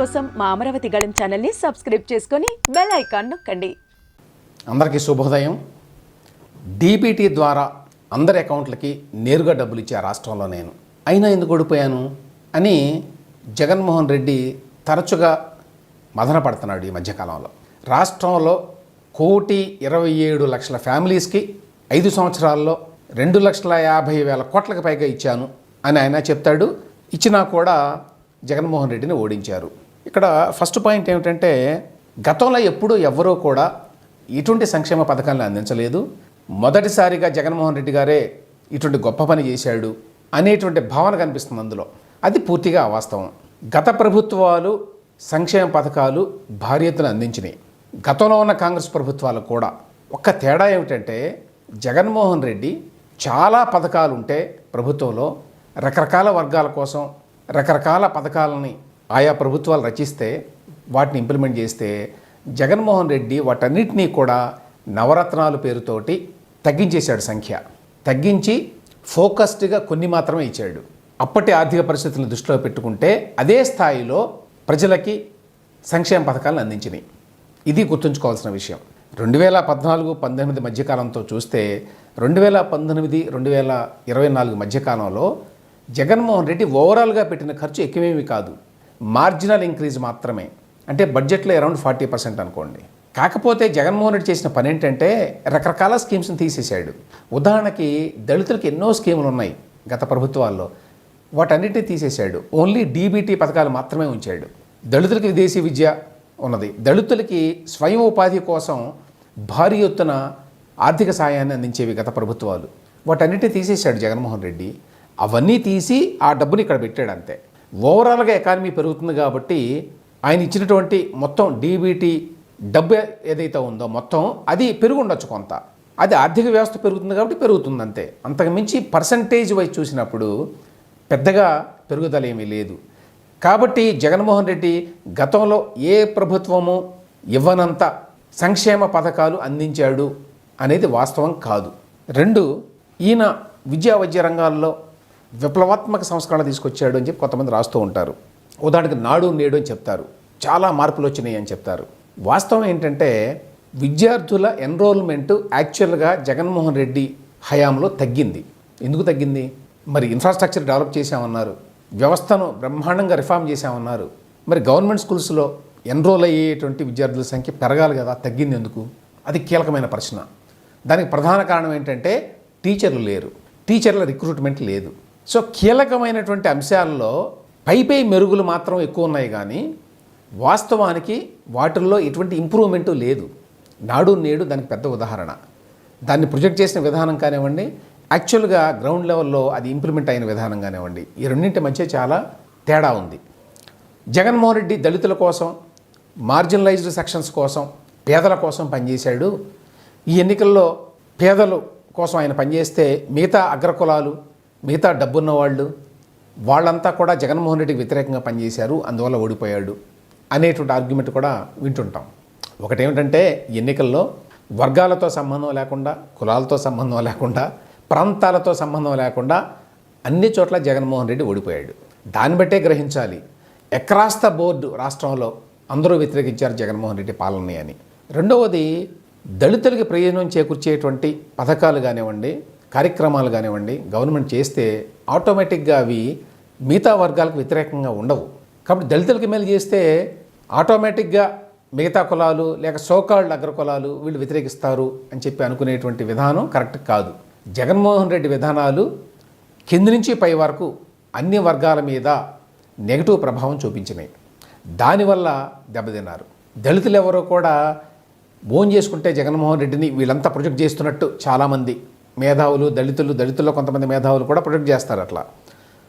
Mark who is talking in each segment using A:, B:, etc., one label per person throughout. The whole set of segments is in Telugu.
A: కోసం మా అమరావతి గళం ఛానల్ని సబ్స్క్రైబ్ చేసుకొని బెల్ ఐకాన్ నొక్కండి.
B: అందరికీ శుభోదయం. డీబీటీ ద్వారా అందరి అకౌంట్లకి నేరుగా డబ్బులు ఇచ్చే రాష్ట్రంలో నేను. అయినా ఎందుకు ఓడిపోయాను? అని జగన్మోహన్ రెడ్డి తరచుగా మదన పడుతున్నాడు ఈ మధ్యకాలంలో. రాష్ట్రంలో కోటి ఇరవై ఏడు లక్షల ఫ్యామిలీస్కి ఐదు సంవత్సరాల్లో రెండు లక్షల యాభై వేల కోట్లకు పైగా ఇచ్చాను అని ఆయన చెప్తాడు. ఇచ్చినా కూడా జగన్మోహన్ రెడ్డిని ఓడించారు. ఇక్కడ ఫస్ట్ పాయింట్ ఏమిటంటే గతంలో ఎప్పుడూ ఎవరూ కూడా ఇటువంటి సంక్షేమ పథకాలను అందించలేదు. మొదటిసారిగా జగన్మోహన్ రెడ్డి గారే ఇటువంటి గొప్ప పని చేశాడు అనేటువంటి భావన కనిపిస్తుంది అందులో. అది పూర్తిగా అవాస్తవం. గత ప్రభుత్వాలు సంక్షేమ పథకాలు భారీ ఎత్తున అందించినాయి. గతంలో ఉన్న కాంగ్రెస్ ప్రభుత్వాలు కూడా. ఒక్క తేడా ఏమిటంటే జగన్మోహన్ రెడ్డి చాలా పథకాలు ఉంటే ప్రభుత్వంలో రకరకాల వర్గాల కోసం రకరకాల పథకాలని ఆయా ప్రభుత్వాలు రచిస్తే వాటిని ఇంప్లిమెంట్ చేస్తే జగన్మోహన్ రెడ్డి వాటన్నిటినీ కూడా నవరత్నాలు పేరుతోటి తగ్గించేశాడు సంఖ్య. తగ్గించి ఫోకస్డ్గా కొన్ని మాత్రమే ఇచ్చాడు. అప్పటి ఆర్థిక పరిస్థితులను దృష్టిలో పెట్టుకుంటే అదే స్థాయిలో ప్రజలకి సంక్షేమ పథకాలను అందించినాయి. ఇది గుర్తుంచుకోవాల్సిన విషయం. రెండు వేల పద్నాలుగు పంతొమ్మిది మధ్యకాలంతో చూస్తే రెండు వేల పంతొమ్మిది రెండు వేల ఇరవై నాలుగు మధ్యకాలంలో జగన్మోహన్ రెడ్డి ఓవరాల్గా పెట్టిన ఖర్చు ఎక్కువేమీ కాదు. మార్జినల్ ఇంక్రీజ్ మాత్రమే. అంటే బడ్జెట్లో అరౌండ్ ఫార్టీ పర్సెంట్ అనుకోండి. కాకపోతే జగన్మోహన్ రెడ్డి చేసిన పని ఏంటంటే రకరకాల స్కీమ్స్ని తీసేశాడు. ఉదాహరణకి దళితులకు ఎన్నో స్కీములు ఉన్నాయి గత ప్రభుత్వాల్లో. వాటన్నిటిని తీసేశాడు. ఓన్లీ డీబీటీ పథకాలు మాత్రమే ఉంచాడు. దళితులకి విదేశీ విద్య ఉన్నది. దళితులకి స్వయం ఉపాధి కోసం భారీ ఎత్తున ఆర్థిక సాయాన్ని అందించేవి గత ప్రభుత్వాలు. వాటన్నిటిని తీసేశాడు జగన్మోహన్ రెడ్డి. అవన్నీ తీసి ఆ డబ్బుని ఇక్కడ పెట్టాడు అంతే. ఓవరాల్గా ఎకానమీ పెరుగుతుంది కాబట్టి ఆయన ఇచ్చినటువంటి మొత్తం డీబీటీ డబ్బు ఏదైతే ఉందో మొత్తం అది పెరుగు ఉండొచ్చు కొంత. అది ఆర్థిక వ్యవస్థ పెరుగుతుంది కాబట్టి పెరుగుతుంది అంతే. అంతకు మించి పర్సంటేజ్ వైజ్ చూసినప్పుడు పెద్దగా పెరుగుదల ఏమీ లేదు. కాబట్టి జగన్మోహన్ రెడ్డి గతంలో ఏ ప్రభుత్వము ఇవ్వనంత సంక్షేమ పథకాలు అందించాడు అనేది వాస్తవం కాదు. రెండు ఈయన విద్యా వైద్య రంగాల్లో విప్లవాత్మక సంస్కరణ తీసుకొచ్చాడు అని చెప్పి కొంతమంది రాస్తూ ఉంటారు. ఉదాహరణకి నాడు నేడు అని చెప్తారు. చాలా మార్పులు వచ్చినాయి అని చెప్తారు. వాస్తవం ఏంటంటే విద్యార్థుల ఎన్రోల్మెంట్ యాక్చువల్గా జగన్మోహన్ రెడ్డి హయాంలో తగ్గింది. ఎందుకు తగ్గింది? మరి ఇన్ఫ్రాస్ట్రక్చర్ డెవలప్ చేశామన్నారు. వ్యవస్థను బ్రహ్మాండంగా రిఫార్మ్ చేశామన్నారు. మరి గవర్నమెంట్ స్కూల్స్లో ఎన్రోల్ అయ్యేటువంటి విద్యార్థుల సంఖ్య పెరగాలి కదా తగ్గింది ఎందుకు? అది కీలకమైన ప్రశ్న. దానికి ప్రధాన కారణం ఏంటంటే టీచర్లు లేరు. టీచర్ల రిక్రూట్మెంట్ లేదు. సో కీలకమైనటువంటి అంశాల్లో పైపై మెరుగులు మాత్రం ఎక్కువ ఉన్నాయి కానీ వాస్తవానికి వాటిల్లో ఎటువంటి ఇంప్రూవ్మెంటు లేదు. నాడు నేడు దానికి పెద్ద ఉదాహరణ. దాన్ని ప్రొజెక్ట్ చేసిన విధానం కానివ్వండి యాక్చువల్గా గ్రౌండ్ లెవెల్లో అది ఇంప్లిమెంట్ అయిన విధానం కానివ్వండి ఈ రెండింటి మధ్య చాలా తేడా ఉంది. జగన్మోహన్ రెడ్డి దళితుల కోసం మార్జినలైజ్డ్ సెక్షన్స్ కోసం పేదల కోసం పనిచేశాడు. ఈ ఎన్నికల్లో పేదలు కోసం ఆయన పనిచేస్తే మిగతా అగ్రకులాలు మిగతా డబ్బున్న వాళ్ళు వాళ్ళంతా కూడా జగన్మోహన్ రెడ్డికి వ్యతిరేకంగా పనిచేశారు అందువల్ల ఓడిపోయాడు అనేటువంటి ఆర్గ్యుమెంట్ కూడా వింటుంటాం. ఒకటేమిటంటే ఎన్నికల్లో వర్గాలతో సంబంధం లేకుండా కులాలతో సంబంధం లేకుండా ప్రాంతాలతో సంబంధం లేకుండా అన్ని చోట్ల జగన్మోహన్ రెడ్డి ఓడిపోయాడు. దాన్ని బట్టే గ్రహించాలి. ఎక్రాస్ ద బోర్డు రాష్ట్రంలో అందరూ వ్యతిరేకించారు జగన్మోహన్ రెడ్డి పాలనని అని. రెండవది దళితులకి ప్రయోజనం చేకూర్చేటువంటి పథకాలు కానివ్వండి కార్యక్రమాలు కానివ్వండి గవర్నమెంట్ చేస్తే ఆటోమేటిక్గా అవి మిగతా వర్గాలకు వ్యతిరేకంగా ఉండవు. కాబట్టి దళితులకి మేలు చేస్తే ఆటోమేటిక్గా మిగతా కులాలు లేక సోకాళ్ళు అగ్ర కులాలు వీళ్ళు వ్యతిరేకిస్తారు అని చెప్పి అనుకునేటువంటి విధానం కరెక్ట్ కాదు. జగన్మోహన్ రెడ్డి విధానాలు కింది నుంచి పై వరకు అన్ని వర్గాల మీద నెగిటివ్ ప్రభావం చూపించినాయి. దానివల్ల దెబ్బతిన్నారు. దళితులు ఎవరో కూడా ఓన్ చేసుకుంటే జగన్మోహన్ రెడ్డిని వీళ్ళంతా ప్రొజెక్ట్ చేస్తున్నట్టు చాలామంది మేధావులు దళితులు దళితుల్లో కొంతమంది మేధావులు కూడా ప్రొటెక్ట్ చేస్తారు అట్లా.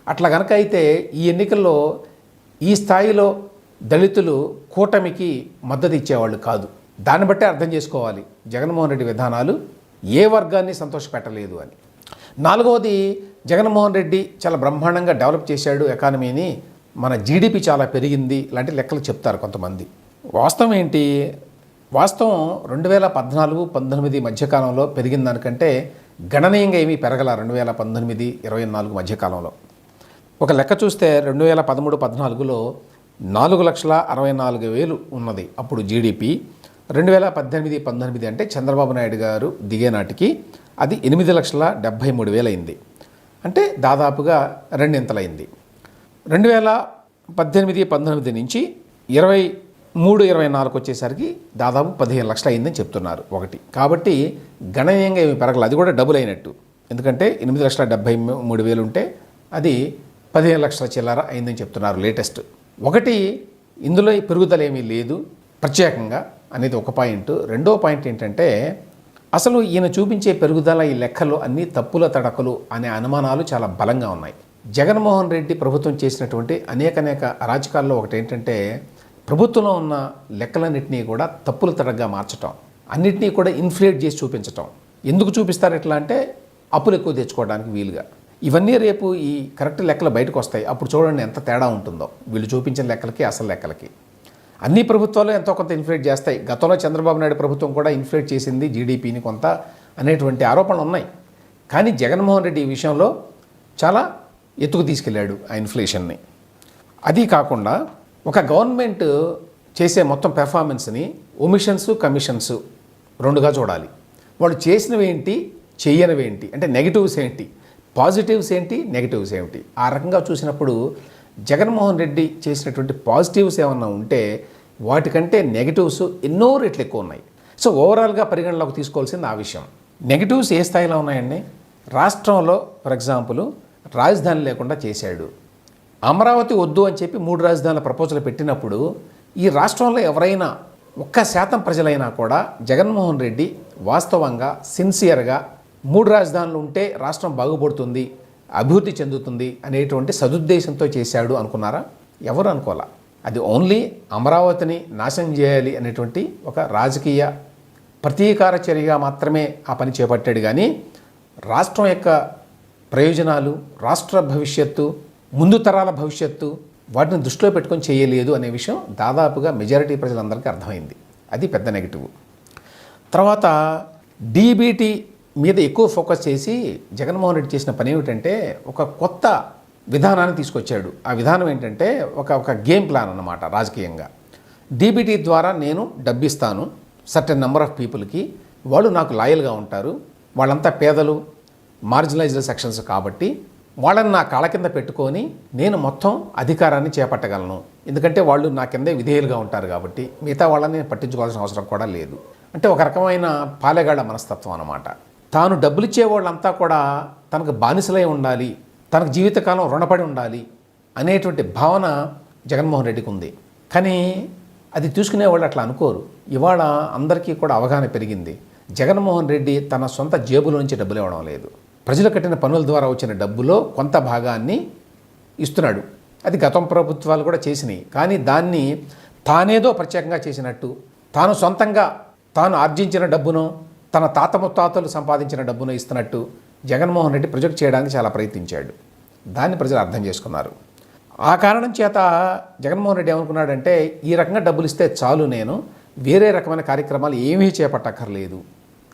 B: అట్లా కనుక అయితే ఈ ఎన్నికల్లో ఈ స్థాయిలో దళితులు కూటమికి మద్దతు ఇచ్చేవాళ్ళు కాదు. దాన్ని బట్టే అర్థం చేసుకోవాలి. జగన్మోహన్ రెడ్డి విధానాలు ఏ వర్గాన్ని సంతోషపెట్టలేదు అని. నాలుగవది జగన్మోహన్ రెడ్డి చాలా బ్రహ్మాండంగా డెవలప్ చేశాడు ఎకానమీని. మన జీడిపి చాలా పెరిగింది. లాంటి లెక్కలు చెప్తారు కొంతమంది. వాస్తవం ఏంటి? వాస్తవం రెండు వేల పద్నాలుగు పంతొమ్మిది మధ్యకాలంలో పెరిగిన దానికంటే గణనీయంగా ఏమీ పెరగల రెండు వేల పంతొమ్మిది ఇరవై నాలుగు మధ్యకాలంలో. ఒక లెక్క చూస్తే రెండు వేల పదమూడు పద్నాలుగులో నాలుగు లక్షల అరవై నాలుగు వేలు ఉన్నది. అప్పుడు జీడిపి రెండు వేల పద్దెనిమిది పంతొమ్మిది అంటే చంద్రబాబు నాయుడు గారు దిగే నాటికి అది ఎనిమిది లక్షల డెబ్భై మూడు వేలైంది అంటే దాదాపుగా రెండింతలైంది రెండు వేల పద్దెనిమిది పంతొమ్మిది నుంచి ఇరవై మూడు ఇరవై నాలుగు వచ్చేసరికి దాదాపు పదిహేను లక్షలు అయిందని చెప్తున్నారు ఒకటి. కాబట్టి గణనీయంగా ఏమి పెరగలేదు. అది కూడా డబుల్ అయినట్టు. ఎందుకంటే ఎనిమిది లక్షల డెబ్బై మూడు వేలు ఉంటే అది పదిహేను లక్షల చిల్లర అయిందని చెప్తున్నారు లేటెస్ట్. ఒకటి ఇందులో పెరుగుదల ఏమీ లేదు. ప్రత్యేకంగా అనేది ఒక పాయింట్. రెండో పాయింట్ ఏంటంటే అసలు ఈయన చూపించే పెరుగుదల ఈ లెక్కలు అన్ని తప్పుల తడకలు అనే అనుమానాలు చాలా బలంగా ఉన్నాయి. జగన్మోహన్ రెడ్డి ప్రభుత్వం చేసినటువంటి అనేక అనేక రాజకాల్లో ఒకటి ఏంటంటే ప్రభుత్వంలో ఉన్న లెక్కలన్నింటినీ కూడా తప్పుల తడగ్గా మార్చటం అన్నిటినీ కూడా ఇన్ఫ్లేట్ చేసి చూపించటం. ఎందుకు చూపిస్తారు ఎట్లా అంటే అప్పులు ఎక్కువ తెచ్చుకోవడానికి వీలుగా. ఇవన్నీ రేపు ఈ కరెక్ట్ లెక్కలు బయటకు వస్తాయి. అప్పుడు చూడండి ఎంత తేడా ఉంటుందో. వీళ్ళు చూపించిన లెక్కలకి అసలు లెక్కలకి. అన్ని ప్రభుత్వాలు ఎంతో కొంత ఇన్ఫ్లేట్ చేస్తాయి. గతంలో చంద్రబాబు నాయుడు ప్రభుత్వం కూడా ఇన్ఫ్లేట్ చేసింది జీడిపిని కొంత అనేటువంటి ఆరోపణలు ఉన్నాయి. కానీ జగన్మోహన్ రెడ్డి ఈ విషయంలో చాలా ఎత్తుకు తీసుకెళ్ళాడు ఆ ఇన్ఫ్లేషన్ని. అది కాకుండా ఒక గవర్నమెంట్ చేసే మొత్తం పెర్ఫార్మెన్స్ని ఒమిషన్స్ కమిషన్స్ రెండుగా చూడాలి. వాళ్ళు చేసినవి ఏంటి? చేయనివి ఏంటి? అంటే నెగిటివ్స్ ఏంటి? పాజిటివ్స్ ఏంటి? నెగిటివ్స్ ఏంటి ఆ రకంగా చూసినప్పుడు జగన్మోహన్ రెడ్డి చేసినటువంటి పాజిటివ్స్ ఏమన్నా ఉంటే వాటికంటే నెగిటివ్స్ ఎన్నో రెట్లు ఎక్కువ ఉన్నాయి. సో ఓవరాల్గా పరిగణలోకి తీసుకోవాల్సింది ఆ విషయం. నెగిటివ్స్ ఏ స్థాయిలో ఉన్నాయండి? రాష్ట్రంలో ఫర్ ఎగ్జాంపుల్ రాజధాని లేకుండా చేశాడు. అమరావతి వద్దు అని చెప్పి మూడు రాజధానుల ప్రపోజల్ పెట్టినప్పుడు ఈ రాష్ట్రంలో ఎవరైనా ఒక్క శాతం ప్రజలైనా కూడా జగన్మోహన్ రెడ్డి వాస్తవంగా సిన్సియర్గా మూడు రాజధానులు ఉంటే రాష్ట్రం బాగుపడుతుంది అభివృద్ధి చెందుతుంది అనేటువంటి సదుద్దేశంతో చేశాడు అనుకున్నారా? ఎవరు అనుకోవాలా? అది ఓన్లీ అమరావతిని నాశనం చేయాలి అనేటువంటి ఒక రాజకీయ ప్రతీకార చర్యగా మాత్రమే ఆ పని చేపట్టాడు. కానీ రాష్ట్రం యొక్క ప్రయోజనాలు రాష్ట్ర భవిష్యత్తు ముందు తరాల భవిష్యత్తు వాటిని దృష్టిలో పెట్టుకొని చేయలేదు అనే విషయం దాదాపుగా మెజారిటీ ప్రజలందరికీ అర్థమైంది. అది పెద్ద నెగిటివ్. తర్వాత డీబీటీ మీద ఎక్కువ ఫోకస్ చేసి జగన్మోహన్ రెడ్డి చేసిన పని ఏమిటంటే ఒక కొత్త విధానాన్ని తీసుకొచ్చాడు. ఆ విధానం ఏంటంటే ఒక ఒక గేమ్ ప్లాన్ అన్నమాట రాజకీయంగా. డీబీటీ ద్వారా నేను డబ్బిస్తాను సర్టెన్ నెంబర్ ఆఫ్ పీపుల్కి. వాళ్ళు నాకు లాయల్గా ఉంటారు. వాళ్ళంతా పేదలు మార్జినలైజ్డ్ సెక్షన్స్ కాబట్టి వాళ్ళని నా కాళ్ళ కింద పెట్టుకొని నేను మొత్తం అధికారాన్ని చేపట్టగలను. ఎందుకంటే వాళ్ళు నా కిందే విధేయులుగా ఉంటారు కాబట్టి మిగతా వాళ్ళని నేను పట్టించుకోవాల్సిన అవసరం కూడా లేదు. అంటే ఒక రకమైన పాలెగాళ్ళ మనస్తత్వం అనమాట తాను డబ్బులు ఇచ్చే వాళ్ళంతా కూడా తనకు బానిసలై ఉండాలి తనకు జీవితకాలం రుణపడి ఉండాలి అనేటువంటి భావన జగన్మోహన్ రెడ్డికి ఉంది. కానీ అది చూసుకునే వాళ్ళు అట్లా అనుకోరు. ఇవాళ అందరికీ కూడా అవగాహన పెరిగింది. జగన్మోహన్ రెడ్డి తన సొంత జేబులో నుంచి డబ్బులు ఇవ్వడం లేదు. ప్రజలు కట్టిన పనుల ద్వారా వచ్చిన డబ్బులో కొంత భాగాన్ని ఇస్తున్నాడు. అది గతం ప్రభుత్వాలు కూడా చేసినాయి. కానీ దాన్ని తానేదో ప్రత్యేకంగా చేసినట్టు తాను సొంతంగా తాను ఆర్జించిన డబ్బును తన తాత ముత్తాతలు సంపాదించిన డబ్బును ఇస్తున్నట్టు జగన్మోహన్ రెడ్డి ప్రొజెక్ట్ చేయడానికి చాలా ప్రయత్నించాడు. దాన్ని ప్రజలు అర్థం చేసుకున్నారు. ఆ కారణం చేత జగన్మోహన్ రెడ్డి ఏమనుకున్నాడంటే ఈ రకంగా డబ్బులు ఇస్తే చాలు నేను వేరే రకమైన కార్యక్రమాలు ఏమీ చేపట్టక్కర్లేదు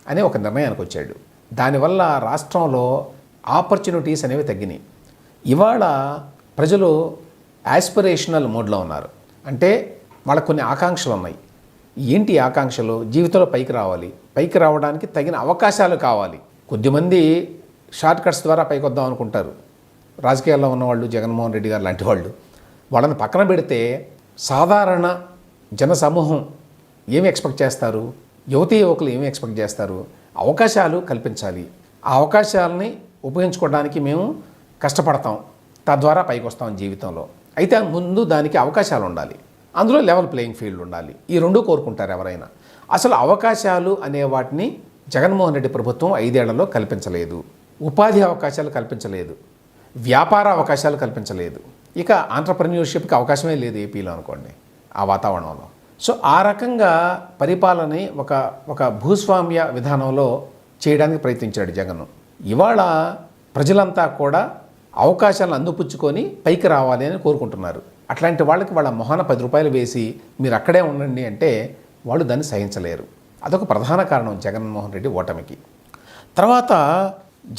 B: అని ఒక నిర్ణయానికి వచ్చాడు. దానివల్ల రాష్ట్రంలో ఆపర్చునిటీస్ అనేవి తగ్గినాయి. ఇవాళ ప్రజలు యాస్పిరేషనల్ మోడ్లో ఉన్నారు. అంటే వాళ్ళకు కొన్ని ఆకాంక్షలు ఉన్నాయి. ఏంటి ఆకాంక్షలు? జీవితంలో పైకి రావాలి. పైకి రావడానికి తగిన అవకాశాలు కావాలి. కొద్దిమంది షార్ట్ కట్స్ ద్వారా పైకి వద్దాం అనుకుంటారు. రాజకీయాల్లో ఉన్నవాళ్ళు జగన్మోహన్ రెడ్డి గారు లాంటి వాళ్ళు. వాళ్ళని పక్కన పెడితే సాధారణ జన సమూహం ఏమి ఎక్స్పెక్ట్ చేస్తారు? యువతీ యువకులు ఏమి ఎక్స్పెక్ట్ చేస్తారు? అవకాశాలు కల్పించాలి. ఆ అవకాశాలని ఉపయోగించుకోవడానికి మేము కష్టపడతాం. తద్వారా పైకి వస్తాం జీవితంలో. అయితే ముందు దానికి అవకాశాలు ఉండాలి. అందులో లెవెల్ ప్లేయింగ్ ఫీల్డ్ ఉండాలి. ఈ రెండు కోరుకుంటారు ఎవరైనా. అసలు అవకాశాలు అనే వాటిని జగన్మోహన్ రెడ్డి ప్రభుత్వం ఐదేళ్ళలో కల్పించలేదు. ఉపాధి అవకాశాలు కల్పించలేదు. వ్యాపార అవకాశాలు కల్పించలేదు. ఇక ఆంటర్ప్రెన్యూర్షిప్కి అవకాశమే లేదు ఏపీలో అనుకోండి. ఆ వాతావరణంలో. సో ఆ రకంగా పరిపాలనని ఒక ఒక భూస్వామ్య విధానంలో చేయడానికి ప్రయత్నించాడు జగన్. ఇవాళ ప్రజలంతా కూడా అవకాశాలను అందిపుచ్చుకొని పైకి రావాలి అని కోరుకుంటున్నారు. అట్లాంటి వాళ్ళకి వాళ్ళ మొహాన పది రూపాయలు వేసి మీరు అక్కడే ఉండండి అంటే వాళ్ళు దాన్ని సహించలేరు. అదొక ప్రధాన కారణం జగన్మోహన్ రెడ్డి ఓటమికి. తర్వాత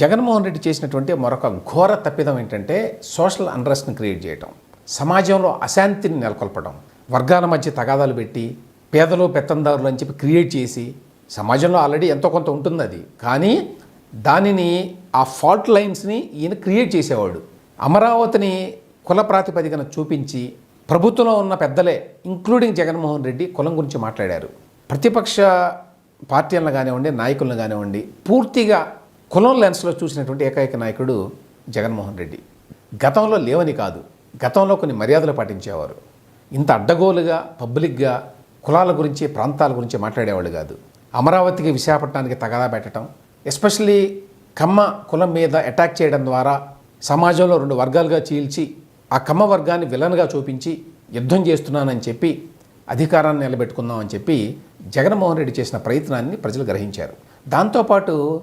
B: జగన్మోహన్ రెడ్డి చేసినటువంటి మరొక ఘోర తప్పిదం ఏంటంటే సోషల్ అన్రెస్ట్ని క్రియేట్ చేయటం. సమాజంలో అశాంతిని నెలకొల్పడం వర్గాల మధ్య తగాదాలు పెట్టి పేదలు పెత్తందారులు అని చెప్పి క్రియేట్ చేసి సమాజంలో ఆల్రెడీ ఎంతో కొంత ఉంటుంది అది. కానీ దానిని ఆ ఫాల్ట్ లైన్స్ని ఈయన క్రియేట్ చేసేవాడు. అమరావతిని కుల ప్రాతిపదికన చూపించి ప్రభుత్వంలో ఉన్న పెద్దలే ఇంక్లూడింగ్ జగన్మోహన్ రెడ్డి కులం గురించి మాట్లాడారు. ప్రతిపక్ష పార్టీలను కానివ్వండి నాయకులను కానివ్వండి పూర్తిగా కులం లెన్స్లో చూసినటువంటి ఏకైక నాయకుడు జగన్మోహన్ రెడ్డి. గతంలో లేవని కాదు గతంలో కొన్ని మర్యాదలు పాటించేవారు. ఇంత అడ్డగోలుగా పబ్లిక్గా కులాల గురించి ప్రాంతాల గురించి మాట్లాడేవాళ్ళు కాదు. అమరావతికి విశాఖపట్నానికి తగదా పెట్టడం ఎస్పెషల్లీ కమ్మ కులం మీద అటాక్ చేయడం ద్వారా సమాజంలో రెండు వర్గాలుగా చీల్చి ఆ కమ్మ వర్గాన్ని విలన్గా చూపించి యుద్ధం చేస్తున్నానని చెప్పి అధికారాన్ని నిలబెట్టుకుందామని చెప్పి జగన్మోహన్ రెడ్డి చేసిన ప్రయత్నాన్ని ప్రజలు గ్రహించారు. దాంతోపాటు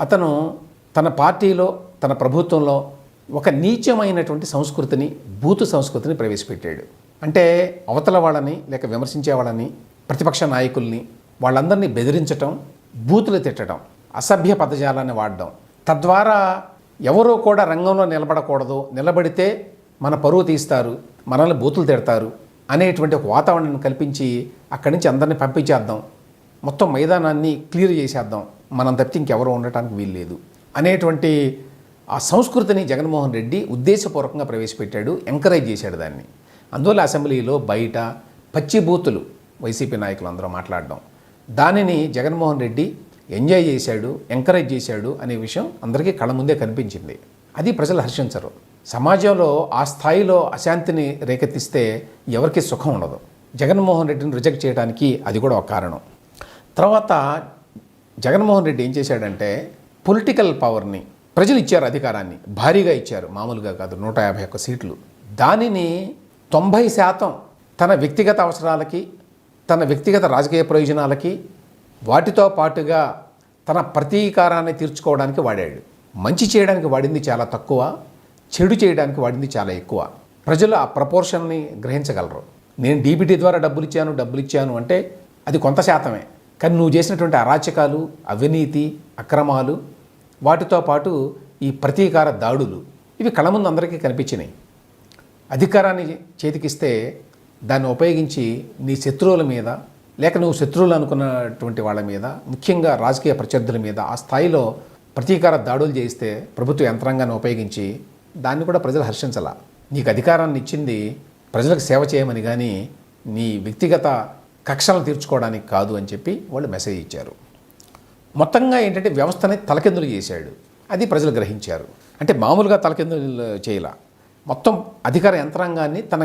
B: అతను తన పార్టీలో తన ప్రభుత్వంలో ఒక నీచమైనటువంటి సంస్కృతిని బూతు సంస్కృతిని ప్రవేశపెట్టాడు. అంటే అవతల వాళ్ళని లేక విమర్శించే వాళ్ళని ప్రతిపక్ష నాయకుల్ని వాళ్ళందరినీ బెదిరించటం బూతులు తిట్టడం అసభ్య పదజాలాన్ని వాడడం. తద్వారా ఎవరూ కూడా రంగంలో నిలబడకూడదు నిలబడితే మన పరువు తీస్తారు మనల్ని బూతులు తిడతారు అనేటువంటి ఒక వాతావరణాన్ని కల్పించి అక్కడి నుంచి అందరినీ పంపించేద్దాం. మొత్తం మైదానాన్ని క్లియర్ చేసేద్దాం. మనం తప్పితే ఇంకెవరూ ఉండటానికి వీల్లేదు అనేటువంటి ఆ సంస్కృతిని జగన్మోహన్ రెడ్డి ఉద్దేశపూర్వకంగా ప్రవేశపెట్టాడు ఎంకరేజ్ చేశాడు దాన్ని. అందువల్ల అసెంబ్లీలో బయట పచ్చి బూతులు వైసీపీ నాయకులు అందరూ మాట్లాడడం. దానిని జగన్మోహన్ రెడ్డి ఎంజాయ్ చేశాడు ఎంకరేజ్ చేశాడు అనే విషయం అందరికీ కళ్ళ ముందే కనిపించింది. అది ప్రజలు హర్షించరు. సమాజంలో ఆ స్థాయిలో అశాంతిని రేకెత్తిస్తే ఎవరికి సుఖం ఉండదు. జగన్మోహన్ రెడ్డిని రిజెక్ట్ చేయడానికి అది కూడా ఒక కారణం. తర్వాత జగన్మోహన్ రెడ్డి ఏం చేశాడంటే పొలిటికల్ పవర్ని ప్రజలు ఇచ్చారు అధికారాన్ని భారీగా ఇచ్చారు మామూలుగా కాదు నూట యాభై ఒక్క సీట్లు. దానిని తొంభై శాతం తన వ్యక్తిగత అవసరాలకి తన వ్యక్తిగత రాజకీయ ప్రయోజనాలకి వాటితో పాటుగా తన ప్రతీకారాన్ని తీర్చుకోవడానికి వాడాడు. మంచి చేయడానికి వాడింది చాలా తక్కువ చెడు చేయడానికి వాడింది చాలా ఎక్కువ. ప్రజలు ఆ ప్రపోర్షన్ని గ్రహించగలరు. నేను డీబీటీ ద్వారా డబ్బులు ఇచ్చాను డబ్బులు ఇచ్చాను అంటే అది కొంత శాతమే. కానీ నువ్వు చేసినటువంటి అరాచకాలు అవినీతి అక్రమాలు వాటితో పాటు ఈ ప్రతీకార దాడులు ఇవి కళ్ళ ముందు అందరికీ కనిపించినాయి. అధికారాన్ని చేతికిస్తే దాన్ని ఉపయోగించి నీ శత్రువుల మీద లేక నువ్వు శత్రువులు అనుకున్నటువంటి వాళ్ళ మీద ముఖ్యంగా రాజకీయ ప్రత్యర్థుల మీద ఆ స్థాయిలో ప్రతీకార దాడులు చేయిస్తే ప్రభుత్వ యంత్రాంగాన్ని ఉపయోగించి దాన్ని కూడా ప్రజలు హర్షించాల. నీకు అధికారాన్ని ఇచ్చింది ప్రజలకు సేవ చేయమని కానీ నీ వ్యక్తిగత కక్షలను తీర్చుకోవడానికి కాదు అని చెప్పి వాళ్ళు మెసేజ్ ఇచ్చారు. మొత్తంగా ఏంటంటే వ్యవస్థని తలకిందులు చేశాడు. అది ప్రజలు గ్రహించారు. అంటే మామూలుగా తలకిందులు చేయాల. మొత్తం అధికార యంత్రాంగాన్ని తన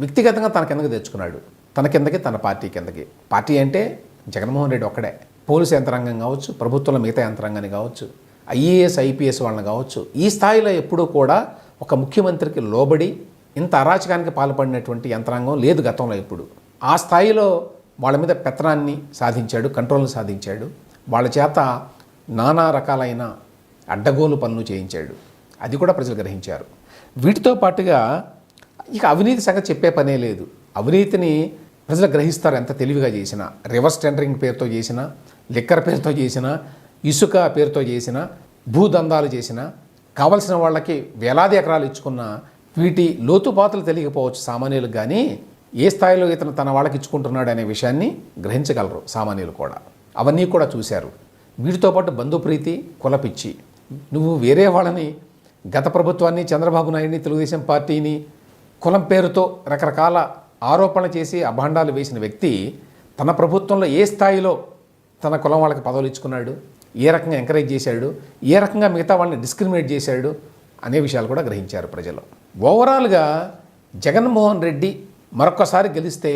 B: వ్యక్తిగతంగా తన కిందకి తెచ్చుకున్నాడు. తన కిందకి తన పార్టీ కిందకి. పార్టీ అంటే జగన్మోహన్ రెడ్డి ఒక్కడే. పోలీసు యంత్రాంగం కావచ్చు ప్రభుత్వంలో మిగతా యంత్రాంగాన్ని కావచ్చు ఐఏఎస్ ఐపీఎస్ వాళ్ళని కావచ్చు ఈ స్థాయిలో ఎప్పుడూ కూడా ఒక ముఖ్యమంత్రికి లోబడి ఇంత అరాచకానికి పాల్పడినటువంటి యంత్రాంగం లేదు గతంలో ఎప్పుడు. ఆ స్థాయిలో వాళ్ళ మీద పెత్తనాన్ని సాధించాడు కంట్రోల్ని సాధించాడు. వాళ్ళ చేత నానా రకాలైన అడ్డగోలు పనులు చేయించాడు. అది కూడా ప్రజలు గ్రహించారు. వీటితో పాటుగా ఇక అవినీతి సంగతి చెప్పే పనే లేదు. అవినీతిని ప్రజలు గ్రహిస్తారు ఎంత తెలివిగా చేసినా. రివర్స్ టెండరింగ్ పేరుతో చేసినా లిక్కర్ పేరుతో చేసినా ఇసుక పేరుతో చేసినా భూదందాలు చేసినా కావలసిన వాళ్ళకి వేలాది ఎకరాలు ఇచ్చుకున్న వీటి లోతుపాతులు తెలియకపోవచ్చు సామాన్యులకు కానీ ఏ స్థాయిలో ఇతను తన వాళ్ళకి ఇచ్చుకుంటున్నాడు అనే విషయాన్ని గ్రహించగలరు సామాన్యులు కూడా. అవన్నీ కూడా చూశారు. వీటితో పాటు బంధుప్రీతి కులపిచ్చి నువ్వు వేరే వాళ్ళని గత ప్రభుత్వాన్ని చంద్రబాబు నాయుడిని తెలుగుదేశం పార్టీని కులం పేరుతో రకరకాల ఆరోపణలు చేసి అభాండాలు వేసిన వ్యక్తి తన ప్రభుత్వంలో ఏ స్థాయిలో తన కులం వాళ్ళకి పదవులు ఇచ్చుకున్నాడు ఏ రకంగా ఎంకరేజ్ చేశాడు ఏ రకంగా మిగతా వాళ్ళని డిస్క్రిమినేట్ చేశాడు అనే విషయాలు కూడా గ్రహించారు ప్రజలు. ఓవరాల్గా జగన్మోహన్ రెడ్డి మరొకసారి గెలిస్తే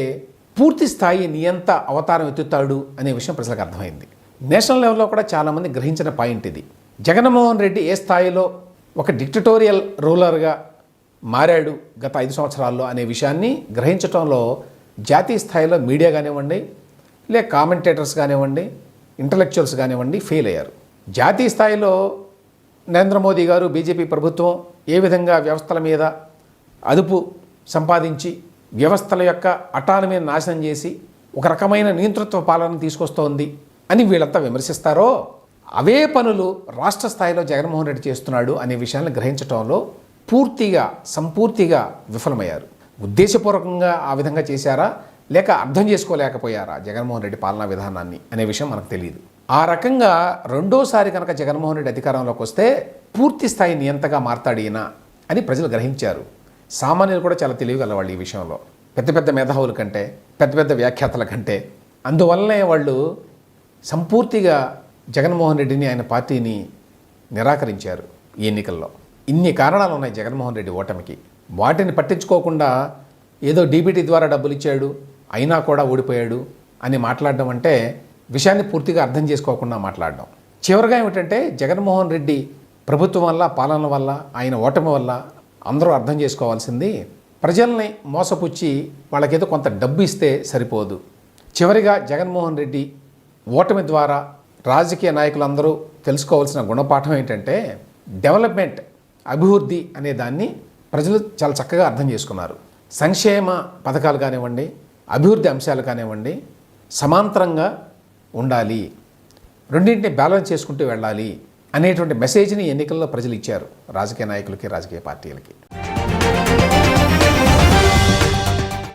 B: పూర్తి స్థాయి నియంత అవతారం ఎత్తుతాడు అనే విషయం ప్రజలకు అర్థమైంది. నేషనల్ లెవెల్లో కూడా చాలామంది గ్రహించిన పాయింట్ ఇది. జగన్మోహన్ రెడ్డి ఏ స్థాయిలో ఒక డిక్టటోరియల్ రూలర్గా మారాడు గత ఐదు సంవత్సరాల్లో అనే విషయాన్ని గ్రహించడంలో జాతీయ స్థాయిలో మీడియా కానివ్వండి లే కామెంటేటర్స్ కానివ్వండి ఇంటలెక్చువల్స్ కానివ్వండి ఫెయిల్ అయ్యారు. జాతీయ స్థాయిలో నరేంద్ర మోదీ గారు బీజేపీ ప్రభుత్వం ఏ విధంగా వ్యవస్థల మీద అదుపు సంపాదించి వ్యవస్థల యొక్క అటానమీని నాశనం చేసి ఒక రకమైన నియంతృత్వ పాలన తీసుకొస్తోంది అని వీళ్ళంతా విమర్శిస్తారో అవే పనులు రాష్ట్ర స్థాయిలో జగన్మోహన్ రెడ్డి చేస్తున్నాడు అనే విషయాన్ని గ్రహించడంలో పూర్తిగా సంపూర్తిగా విఫలమయ్యారు. ఉద్దేశపూర్వకంగా ఆ విధంగా చేశారా? లేక అర్థం చేసుకోలేకపోయారా జగన్మోహన్ రెడ్డి పాలనా విధానాన్ని అనే విషయం మనకు తెలియదు ఆ రకంగా రెండోసారి కనుక జగన్మోహన్ రెడ్డి అధికారంలోకి వస్తే పూర్తి స్థాయి నియంతగా మారతాడు అని ప్రజలు గ్రహించారు. సామాన్యులు కూడా చాలా తెలియగలవాళ్ళు ఈ విషయంలో. పెద్ద పెద్ద మేధావుల కంటే పెద్ద పెద్ద వ్యాఖ్యాతల కంటే. అందువల్లనే వాళ్ళు సంపూర్తిగా జగన్మోహన్ రెడ్డిని ఆయన పార్టీని నిరాకరించారు ఈ ఎన్నికల్లో. ఇన్ని కారణాలు ఉన్నాయి జగన్మోహన్ రెడ్డి ఓటమికి. వాటిని పట్టించుకోకుండా ఏదో డీబీటీ ద్వారా డబ్బులు ఇచ్చాడు అయినా కూడా ఓడిపోయాడు అని మాట్లాడడం అంటే విషయాన్ని పూర్తిగా అర్థం చేసుకోకుండా మాట్లాడడం. చివరిగా ఏమిటంటే జగన్మోహన్ రెడ్డి ప్రభుత్వం వల్ల పాలన వల్ల ఆయన ఓటమి వల్ల అందరూ అర్థం చేసుకోవాల్సింది ప్రజల్ని మోసపుచ్చి వాళ్ళకేదో కొంత డబ్బు ఇస్తే సరిపోదు. చివరిగా జగన్మోహన్ రెడ్డి ఓటమి ద్వారా రాజకీయ నాయకులందరూ తెలుసుకోవాల్సిన గుణపాఠం ఏంటంటే డెవలప్మెంట్ అభివృద్ధి అనే దాన్ని ప్రజలు చాలా చక్కగా అర్థం చేసుకున్నారు. సంక్షేమ పథకాలు కానివ్వండి అభివృద్ధి అంశాలు కానివ్వండి సమాంతరంగా ఉండాలి. రెండింటిని బ్యాలెన్స్ చేసుకుంటూ వెళ్ళాలి అనేటువంటి మెసేజ్ని ఎన్నికల్లో ప్రజలు ఇచ్చారు రాజకీయ నాయకులకి రాజకీయ పార్టీలకి.